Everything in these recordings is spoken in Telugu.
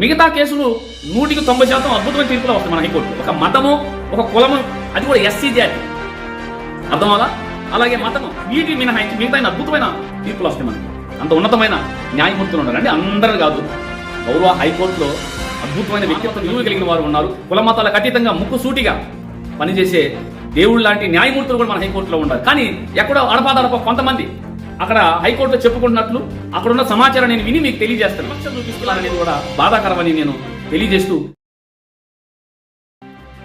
మిగతా కేసులు నూటికి తొంభై శాతం అద్భుతమైన తీర్పులో వస్తాయి మన హైకోర్టు ఒక మతము ఒక కులము అది కూడా ఎస్సీ జాతి అర్థమవుదా అలాగే మతము వీటి మినహాయించి మిగతా అద్భుతమైన తీర్పులు వస్తాయి మనకి. అంత ఉన్నతమైన న్యాయమూర్తులు ఉన్నారు అంటే అందరూ కాదు. గౌరవ హైకోర్టులో అద్భుతమైన వ్యక్తిత్వం విలువ కలిగిన వారు ఉన్నారు. కుల మతాలకు అతీతంగా ముక్కు సూటిగా పనిచేసే దేవుళ్ళు లాంటి న్యాయమూర్తులు కూడా మన హైకోర్టులో ఉండాలి కానీ ఎక్కడో అడపాదడప కొంతమంది అక్కడ హైకోర్టులో చెప్పుకుంటున్నట్లు అక్కడ ఉన్న సమాచారం నేను విని మీకు తెలియజేస్తాను చూపిస్తున్నారనేది కూడా బాధాకరమని నేను తెలియజేస్తూ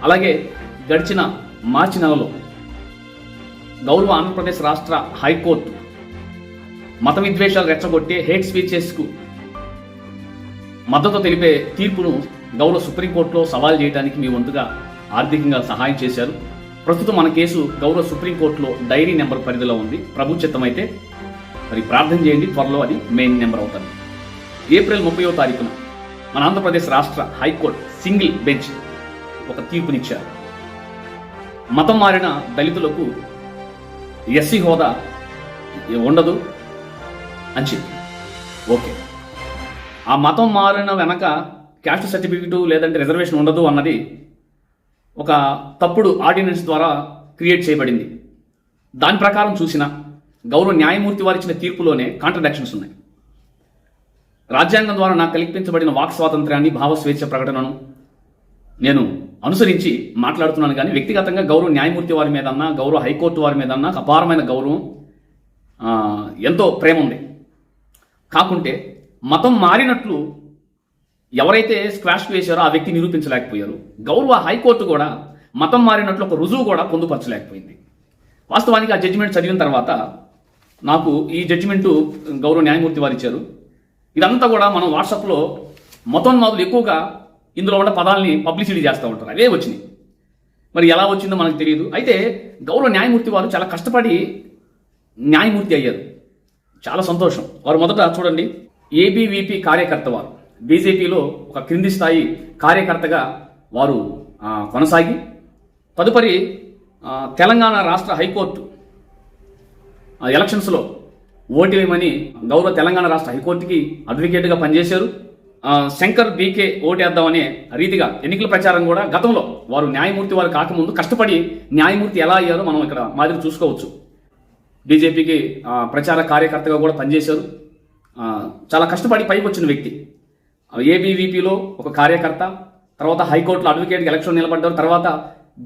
అలాగే గడిచిన మార్చి నెలలో గౌరవ ఆంధ్రప్రదేశ్ రాష్ట్ర హైకోర్టు మత విద్వేషాలు రెచ్చగొట్టే హేట్ స్పీచెస్కు మద్దతు తెలిపే తీర్పును గౌరవ సుప్రీంకోర్టులో సవాల్ చేయడానికి మీ వంతుగా ఆర్థికంగా సహాయం చేశారు. ప్రస్తుతం మన కేసు గౌరవ సుప్రీంకోర్టులో డైరీ నెంబర్ పరిధిలో ఉంది. ప్రభుత్వమైతే మరి ప్రార్థన చేయండి. త్వరలో అది మెయిన్ నెంబర్ అవుతుంది ఏప్రిల్ ముప్పయో తారీఖున మన ఆంధ్రప్రదేశ్ రాష్ట్ర హైకోర్టు సింగిల్ బెంచ్ ఒక తీర్పునిచ్చారు. మతం మారిన దళితులకు ఎస్సీ హోదా ఉండదు అని చెప్పి. ఓకే. ఆ మతం మారిన వెనక క్యాస్ట్ సర్టిఫికెట్ లేదంటే రిజర్వేషన్ ఉండదు అన్నది ఒక తప్పుడు ఆర్డినెన్స్ ద్వారా క్రియేట్ చేయబడింది. దాని ప్రకారం చూసిన గౌరవ న్యాయమూర్తి వారు ఇచ్చిన తీర్పులోనే కాంట్రడక్షన్స్ ఉన్నాయి. రాజ్యాంగం ద్వారా నాకు కల్పించబడిన వాక్ స్వాతంత్ర్యాన్ని భావ స్వేచ్ఛ ప్రకటనను నేను అనుసరించి మాట్లాడుతున్నాను కానీ వ్యక్తిగతంగా గౌరవ న్యాయమూర్తి వారి మీద అన్నా గౌరవ హైకోర్టు వారి మీద అన్నా అపారమైన గౌరవం ఎంతో ప్రేమ ఉంది. కాకుంటే మతం మారినట్లు ఎవరైతే స్క్వాష్ వేశారో ఆ వ్యక్తి నిరూపించలేకపోయారు. గౌరవ హైకోర్టు కూడా మతం మారినట్లు ఒక రుజువు కూడా పొందుపరచలేకపోయింది. వాస్తవానికి ఆ జడ్జిమెంట్ చదివిన తర్వాత నాకు ఈ జడ్జిమెంటు గౌరవ న్యాయమూర్తి వారు ఇచ్చారు. ఇదంతా కూడా మనం వాట్సాప్లో మతోన్మాదులు ఎక్కువగా ఇందులో ఉన్న పదాలని పబ్లిసిటీ చేస్తూ ఉంటారు. అవే వచ్చినాయి. మరి ఎలా వచ్చిందో మనకు తెలియదు. అయితే గౌరవ న్యాయమూర్తి వారు చాలా కష్టపడి న్యాయమూర్తి అయ్యారు. చాలా సంతోషం. వారు మొదట చూడండి ఏబీవీపీ కార్యకర్త వారు. బీజేపీలో ఒక క్రింది స్థాయి కార్యకర్తగా వారు కొనసాగి తదుపరి తెలంగాణ రాష్ట్ర హైకోర్టు ఎలక్షన్స్లో ఓటు వేయమని గౌరవ తెలంగాణ రాష్ట్ర హైకోర్టుకి అడ్వకేట్గా పనిచేశారు. శంకర్ బీకే ఓటేద్దామనే రీతిగా ఎన్నికల ప్రచారం కూడా గతంలో వారు న్యాయమూర్తి వారు కాకముందు కష్టపడి న్యాయమూర్తి ఎలా అయ్యారో మనం ఇక్కడ మాదిరి చూసుకోవచ్చు. బీజేపీకి ప్రచార కార్యకర్తగా కూడా పనిచేశారు. చాలా కష్టపడి పైకి వచ్చిన వ్యక్తి ఏబీవీపీలో ఒక కార్యకర్త తర్వాత హైకోర్టులో అడ్వకేట్కి ఎలక్షన్ నిలబడ్డారు. తర్వాత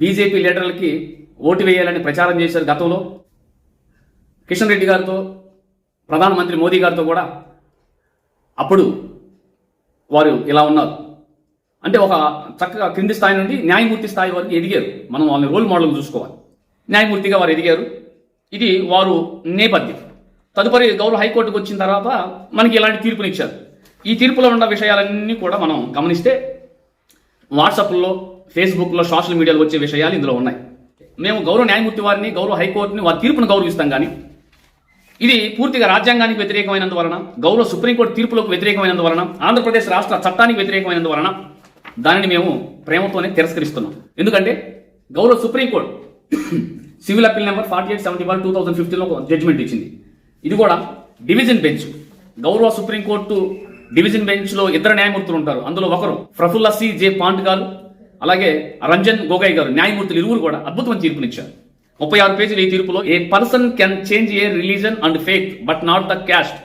బీజేపీ లీడర్లకి ఓటు వేయాలని ప్రచారం చేశారు గతంలో. కిషన్ రెడ్డి గారితో ప్రధానమంత్రి మోదీ గారితో కూడా అప్పుడు వారు ఇలా ఉన్నారు. అంటే ఒక చక్కగా క్రింది స్థాయి నుండి న్యాయమూర్తి స్థాయి వరకు ఎదిగారు. మనం వాళ్ళని రోల్ మోడల్ చూసుకోవాలి. న్యాయమూర్తిగా వారు ఎదిగారు. ఇది వారు నేపథ్యం. తదుపరి గౌరవ హైకోర్టుకు వచ్చిన తర్వాత మనకి ఇలాంటి తీర్పునిచ్చారు? ఈ తీర్పులో ఉన్న విషయాలన్నీ కూడా మనం గమనిస్తే వాట్సాప్లో ఫేస్బుక్లో సోషల్ మీడియాలో వచ్చే విషయాలు ఇందులో ఉన్నాయి. మేము గౌరవ న్యాయమూర్తి వారిని గౌరవ హైకోర్టుని వారి తీర్పును గౌరవిస్తాం కానీ ఇది పూర్తిగా రాజ్యాంగానికి వ్యతిరేకమైనందువలన గౌరవ సుప్రీంకోర్టు తీర్పులకు వ్యతిరేకమైనందువలన ఆంధ్రప్రదేశ్ రాష్ట్ర చట్టానికి వ్యతిరేకమైనందువలన దానిని మేము ప్రేమతోనే తిరస్కరిస్తున్నాం. ఎందుకంటే గౌరవ supreme court civil appeal number forty eight seventy one two thousand ఫిఫ్టీన్లో ఒక జడ్జిమెంట్ ఇచ్చింది. ఇది కూడా డివిజన్ బెంచ్. గౌరవ సుప్రీంకోర్టు డివిజన్ బెంచ్లో ఇద్దరు న్యాయమూర్తులు ఉంటారు. అందులో ఒకరు ప్రఫుల్ల సి జే పాంట్ గారు అలాగే రంజన్ గోగోయ్ గారు. న్యాయమూర్తులు ఇరువురు కూడా అద్భుతమైన తీర్పునిచ్చారు. ముప్పై ఆరు పేజీల ఈ తీర్పులో a person can change a religion and faith but not the caste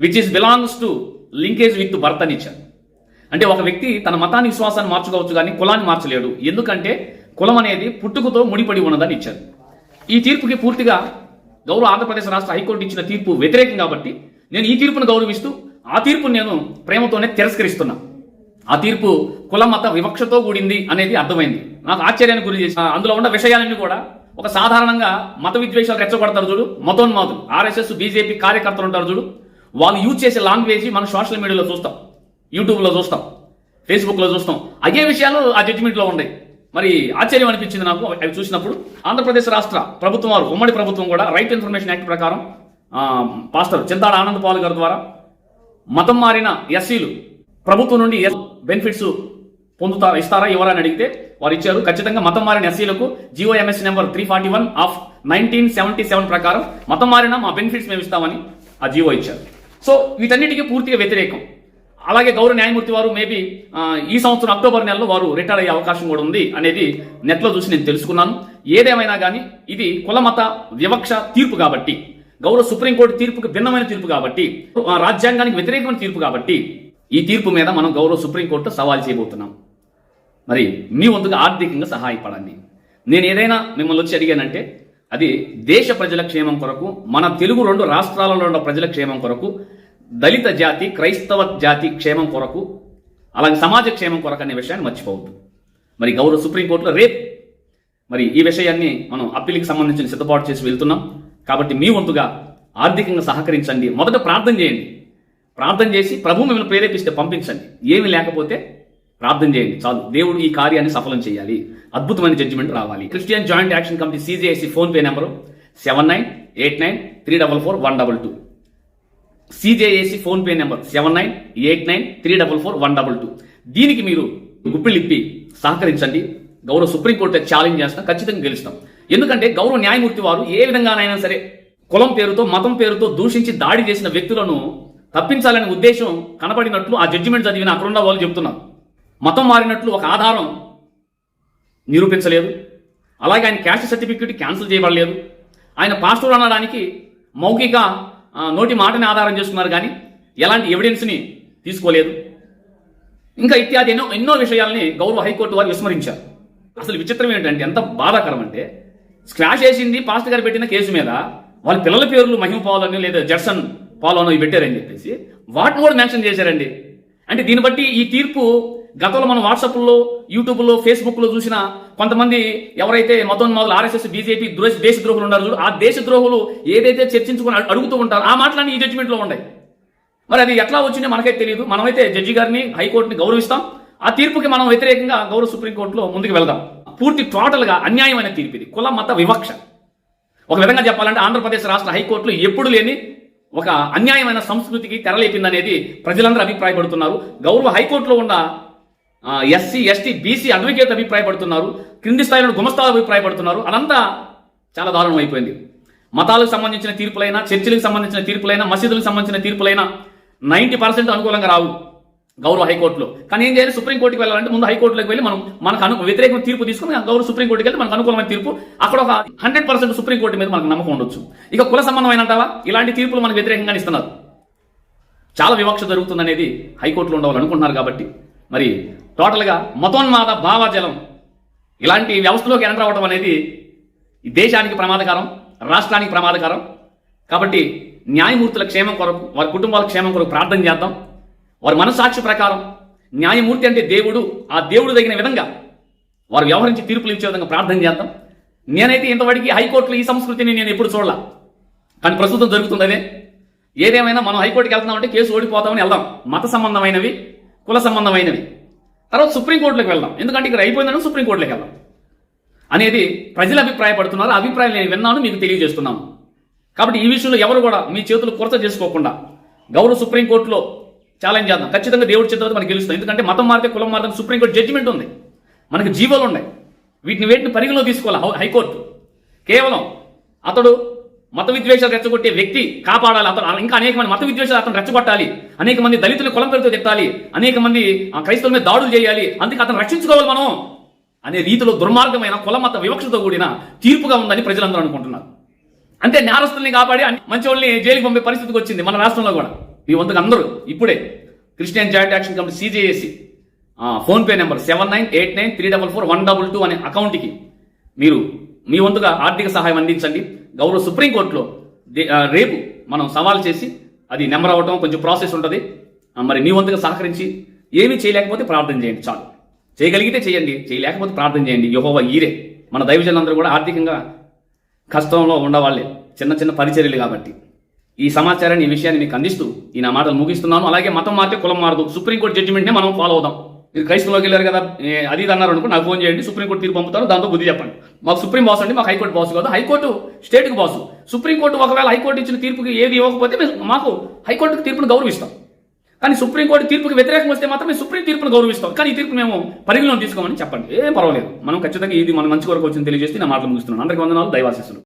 which is belongs to linkage with birth అని ఇచ్చారు అంటే ఒక వ్యక్తి తన మతాన్ని విశ్వాసాన్ని మార్చుకోవచ్చు కానీ కులాన్ని మార్చలేడు. ఎందుకంటే కులం అనేది పుట్టుకతో ముడిపడి ఉన్నదని ఇచ్చారు. ఈ తీర్పుకి పూర్తిగా గౌరవ ఆంధ్రప్రదేశ్ రాష్ట్ర హైకోర్టు ఇచ్చిన తీర్పు వ్యతిరేకం కాబట్టి నేను ఈ తీర్పును గౌరవిస్తూ ఆ తీర్పును నేను ప్రేమతోనే తిరస్కరిస్తున్నా. ఆ తీర్పు కుల మత వివక్షతో కూడింది అనేది అర్థమైంది. నాకు ఆశ్చర్యానికి గురి చేసి అందులో ఉన్న విషయాలన్నీ కూడా ఒక సాధారణంగా మత విద్వేషాలు రెచ్చగొడతారు చూడు మతోన్మాదులు. ఆర్ఎస్ఎస్ బీజేపీ కార్యకర్తలు ఉంటారు చూడు వాళ్ళు యూజ్ చేసే లాంగ్వేజ్ మనం సోషల్ మీడియాలో చూస్తాం యూట్యూబ్లో చూస్తాం ఫేస్బుక్లో చూస్తాం. అదే విషయాలు ఆ జడ్జిమెంట్లో ఉన్నాయి. మరి ఆశ్చర్యం అనిపించింది నాకు అవి చూసినప్పుడు. ఆంధ్రప్రదేశ్ రాష్ట్ర ప్రభుత్వం వారు ఉమ్మడి ప్రభుత్వం కూడా రైట్ ఇన్ఫర్మేషన్ యాక్ట్ ప్రకారం పాస్టర్ చింతాడ ఆనంద్ పాల్ గారి ద్వారా మతం మారిన ఎస్సీలు ప్రభుత్వం నుండి బెనిఫిట్స్ పొందుతారా ఇస్తారా ఎవరా అని అడిగితే వారు ఇచ్చారు. ఖచ్చితంగా మతం మారిన ఎస్సీలకు GOMs number three forty one of nineteen seventy seven ప్రకారం మతం మారిన మా బెనిఫిట్స్ మేము ఇస్తామని ఆ జియో ఇచ్చారు. సో వీటన్నిటికీ పూర్తిగా వ్యతిరేకం. అలాగే గౌరవ న్యాయమూర్తి వారు మేబీ ఈ సంవత్సరం అక్టోబర్ నెలలో వారు రిటైర్ అయ్యే అవకాశం కూడా ఉంది అనేది నెట్లో చూసి నేను తెలుసుకున్నాను. ఏదేమైనా కానీ ఇది కులమత వివక్ష తీర్పు కాబట్టి గౌరవ సుప్రీంకోర్టు తీర్పుకి భిన్నమైన తీర్పు కాబట్టి ఆ రాజ్యాంగానికి వ్యతిరేకమైన తీర్పు కాబట్టి ఈ తీర్పు మీద మనం గౌరవ సుప్రీంకోర్టు సవాల్ చేయబోతున్నాం. మరి మీ వంతుగా ఆర్థికంగా సహాయపడండి. నేను ఏదైనా మిమ్మల్ని వచ్చి అడిగానంటే అది దేశ ప్రజల క్షేమం కొరకు మన తెలుగు రెండు రాష్ట్రాలలో ఉన్న ప్రజల క్షేమం కొరకు దళిత జాతి క్రైస్తవ జాతి క్షేమం కొరకు అలాగే సమాజ క్షేమం కొరకు అనే విషయాన్ని మర్చిపోవద్దు. మరి గౌరవ సుప్రీంకోర్టులో రేపు మరి ఈ విషయాన్ని మనం అప్పీల్కి సంబంధించిన సిద్ధపాటు చేసి వెళ్తున్నాం. కాబట్టి మీ వంతుగా ఆర్థికంగా సహకరించండి. మొదట ప్రార్థన చేయండి. ప్రార్థన చేసి ప్రభు మిమ్మల్ని ప్రేరేపిస్తే పంపించండి. ఏమి లేకపోతే ప్రార్థన చేయండి చాలు. దేవుడు ఈ కార్యాన్ని సఫలం చేయాలి. అద్భుతమైన జడ్జిమెంట్ రావాలి. Christian joint action committee CGIC PhonePe number seven nine eight nine three double four one double two CJAC PhonePe number seven nine eight nine three double four one double two దీనికి మీరు గుప్పిలిప్పి సహకరించండి. గౌరవ సుప్రీంకోర్టు ఛాలెంజ్ చేస్తాం ఖచ్చితంగా గెలుస్తాం. ఎందుకంటే గౌరవ న్యాయమూర్తి వారు ఏ విధంగానైనా సరే కులం పేరుతో మతం పేరుతో దూషించి దాడి చేసిన వ్యక్తులను తప్పించాలనే ఉద్దేశం కనబడినట్లు ఆ జడ్జిమెంట్ చదివిన అక్కడున్న వాళ్ళు చెబుతున్నారు మతం మారినట్లు ఒక ఆధారం నిరూపించలేదు. అలాగే ఆయన క్యాస్ట్ సర్టిఫికేట్ క్యాన్సిల్ చేయబడలేదు. ఆయన పాస్టర్ అనడానికి మౌఖిక నోటి మాటని ఆధారం చేసుకున్నారు కానీ ఎలాంటి ఎవిడెన్స్ని తీసుకోలేదు. ఇంకా ఇత్యాది ఎన్నో ఎన్నో విషయాల్ని గౌరవ హైకోర్టు వారు విస్మరించారు. అసలు విచిత్రం ఏంటంటే ఎంత బాధాకరం అంటే స్క్రాష్ చేసింది పాస్టర్ గారు పెట్టిన కేసు మీద వాళ్ళ పిల్లల పేర్లు మహిమ పాలని లేదా జడ్సన్ పాలోనో ఇవి పెట్టారని చెప్పేసి వాటిని కూడా మెన్షన్ చేశారండి. అంటే దీన్ని బట్టి ఈ తీర్పు గతంలో మనం వాట్సాప్లో యూట్యూబ్లో ఫేస్బుక్లో చూసిన కొంతమంది ఎవరైతే మతోన్మాదులు ఆర్ఎస్ఎస్ బీజేపీ ద్రోహ దేశద్రోహులు ఉన్నారు ఆ దేశ ద్రోహులు ఏదైతే చర్చించుకుని అడుగుతూ ఉంటారో ఆ మాటలన్నీ ఈ జడ్జిమెంట్లో ఉన్నాయి. మరి అది ఎట్లా వచ్చిందో మనకైతే తెలియదు. మనమైతే జడ్జి గారిని హైకోర్టుని గౌరవిస్తాం. ఆ తీర్పుకి మనం వ్యతిరేకంగా గౌరవ సుప్రీంకోర్టులో ముందుకు వెళ్దాం. పూర్తి టోటల్గా అన్యాయమైన తీర్పు ఇది. కుల మత వివక్ష. ఒక విధంగా చెప్పాలంటే ఆంధ్రప్రదేశ్ రాష్ట్ర హైకోర్టులో ఎప్పుడు లేని ఒక అన్యాయమైన సంస్కృతికి తెరలేపిందనేది ప్రజలందరూ అభిప్రాయపడుతున్నారు. గౌరవ హైకోర్టులో ఉన్న ఎస్సీ ఎస్టీ బీసీ అడ్వకేట్ అభిప్రాయపడుతున్నారు క్రింది స్థాయిలో గుమస్తాలు అభిప్రాయపడుతున్నారు అదంతా చాలా దారుణం అయిపోయింది. మతాలకు సంబంధించిన తీర్పులైనా చర్చిలకు సంబంధించిన తీర్పులైనా మసీదులకు సంబంధించిన తీర్పులైనా నైంటీ పర్సెంట్ అనుకూలంగా రావు గౌరవ హైకోర్టులో. కానీ ఏం చేయాలి? సుప్రీంకోర్టుకి వెళ్ళాలంటే ముందు హైకోర్టులోకి వెళ్ళి మనం మనకు అను వ్యతిరేకమైన తీర్పు తీసుకుని గౌరవ సుప్రీంకోర్టుకి వెళ్ళి మనకు అనుకూలమైన తీర్పు అక్కడ ఒక హండ్రెడ్ పర్సెంట్ సుప్రీంకోర్టు మీద మనకు నమ్మకం ఉండొచ్చు. ఇక కుల సంబంధమైన అంటావా ఇలాంటి తీర్పులు మనకు వ్యతిరేకంగా ఇస్తున్నారు. చాలా వివక్ష జరుగుతుందనేది హైకోర్టులో ఉండవాలనుకుంటున్నారు కాబట్టి మరి టోటల్గా మతోన్మాద భావజలం ఇలాంటి వ్యవస్థలోకి ఎంటర్ అవ్వడం అనేది దేశానికి ప్రమాదకరం రాష్ట్రానికి ప్రమాదకరం. కాబట్టి న్యాయమూర్తుల క్షేమం కొరకు వారి కుటుంబాల క్షేమం కొరకు ప్రార్థన చేద్దాం. వారి మనసాక్షి ప్రకారం న్యాయమూర్తి అంటే దేవుడు ఆ దేవుడు తగిన విధంగా వారు వ్యవహరించి తీర్పులు ఇచ్చే విధంగా ప్రార్థన చేద్దాం. నేనైతే ఇంతవరకు హైకోర్టులో ఈ సంస్కృతిని నేను ఎప్పుడు చూడాల. కానీ ప్రస్తుతం జరుగుతుంది అదే. ఏదేమైనా మనం హైకోర్టుకి వెళ్తున్నామంటే కేసు ఓడిపోతామని వెళ్దాం. మత సంబంధమైనవి కుల సంబంధమైనవి. తర్వాత సుప్రీంకోర్టులోకి వెళ్దాం. ఎందుకంటే ఇక్కడ అయిపోయిందని సుప్రీంకోర్టులోకి వెళ్దాం. అనేది ప్రజలు అభిప్రాయపడుతున్నారు ఆ అభిప్రాయం నేను విన్నాను మీకు తెలియజేస్తున్నాను. కాబట్టి ఈ విషయంలో ఎవరు కూడా మీ చేతులు కొరత చేసుకోకుండా గౌరవ సుప్రీంకోర్టులో ఛాలెంజ్ చేద్దాం. ఖచ్చితంగా దేవుడి చిత్రం మనకి గెలుస్తాం. ఎందుకంటే మతం మారితే కులం మారితే సుప్రీంకోర్టు జడ్జిమెంట్ ఉంది. మనకి జీవోలు ఉన్నాయి. వీటిని వేటిని పరిగణలో తీసుకోవాలి హైకోర్టు. కేవలం అతడు మత విద్వేషాలు రెచ్చగొట్టే వ్యక్తి కాపాడాలి. అతను ఇంకా అనేక మంది మత విద్వేషాలు అతను రెచ్చగొట్టాలి. అనేక మంది దళితులు కులం పేరుతో తిట్టాలి. అనేక మంది ఆ, క్రైస్తవుల మీద దాడులు చేయాలి. అందుకే అతను రక్షించుకోవాలి మనం అనే రీతిలో దుర్మార్గమైన కుల మత వివక్షతో కూడిన తీర్పుగా ఉందని ప్రజలందరూ అనుకుంటున్నారు. అంటే నేరస్తుల్ని కాపాడి అన్ని మంచి వాళ్ళని జైలుకి పంపే పరిస్థితికి వచ్చింది మన రాష్ట్రంలో కూడా. మీ వంతుకు అందరూ ఇప్పుడే Christian joint action committee CJAC PhonePe number seven nine eight nine three double four one double two అనే అకౌంట్కి మీరు మీ వంతుగా ఆర్థిక సహాయం అందించండి. గౌరవ సుప్రీంకోర్టులో రేపు మనం సవాల్ చేసి అది నెంబర్ అవ్వటం కొంచెం ప్రాసెస్ ఉంటుంది. మరి మీ వంతుగా సహకరించి ఏమీ చేయలేకపోతే ప్రార్థన చేయండి చాలు. చేయగలిగితే చేయండి చేయలేకపోతే ప్రార్థన చేయండి. యహోవ ఈరే. మన దైవజనులందరూ కూడా ఆర్థికంగా కష్టంలో ఉండవాళ్ళే. చిన్న చిన్న పరిచర్యలు కాబట్టి. ఈ సమాచారాన్ని ఈ విషయాన్ని మీకు అందిస్తూ ఈ నా మాటలు ముగిస్తున్నాను. అలాగే మతం మారితే కులం మారదు. సుప్రీంకోర్టు జడ్జిమెంట్నే మనం ఫాలో అవుదాం. మీరు క్రైస్తవంలోకి వెళ్ళారు కదా అది ఇది అన్నారు అనుకో నాకు ఫోన్ చేయండి సుప్రీంకోర్టు తీర్పు పంపుతారు దాంతో బుద్ధి చెప్పండి. మాకు సుప్రీం బాస్ అండి మాకు హైకోర్టు బాస్ కాదు హైకోర్టు స్టేట్కి బాసు. సుప్రీంకోర్టు ఒకవేళ హైకోర్టు ఇచ్చిన తీర్పుకి ఏది ఇవ్వకపోతే మేము- మాకు హైకోర్టుకి తీర్పును గౌరవిస్తాం. కానీ సుప్రీంకోర్టు తీర్పుకి వ్యతిరేకం వస్తే మాత్రం మేము సుప్రీం తీర్పును గౌరవిస్తాం. కానీ ఈ తీర్పు మేము పరిగణలో తీసుకోమని చెప్పండి. ఏం పర్వాలేదు. మనం ఖచ్చితంగా ఇది మన మంచి కొరకు వచ్చింది తెలియజేస్తే నా మాటలు ముగిస్తున్నాను. అందరికీ వందనాలు. దైవాశిస్సులు.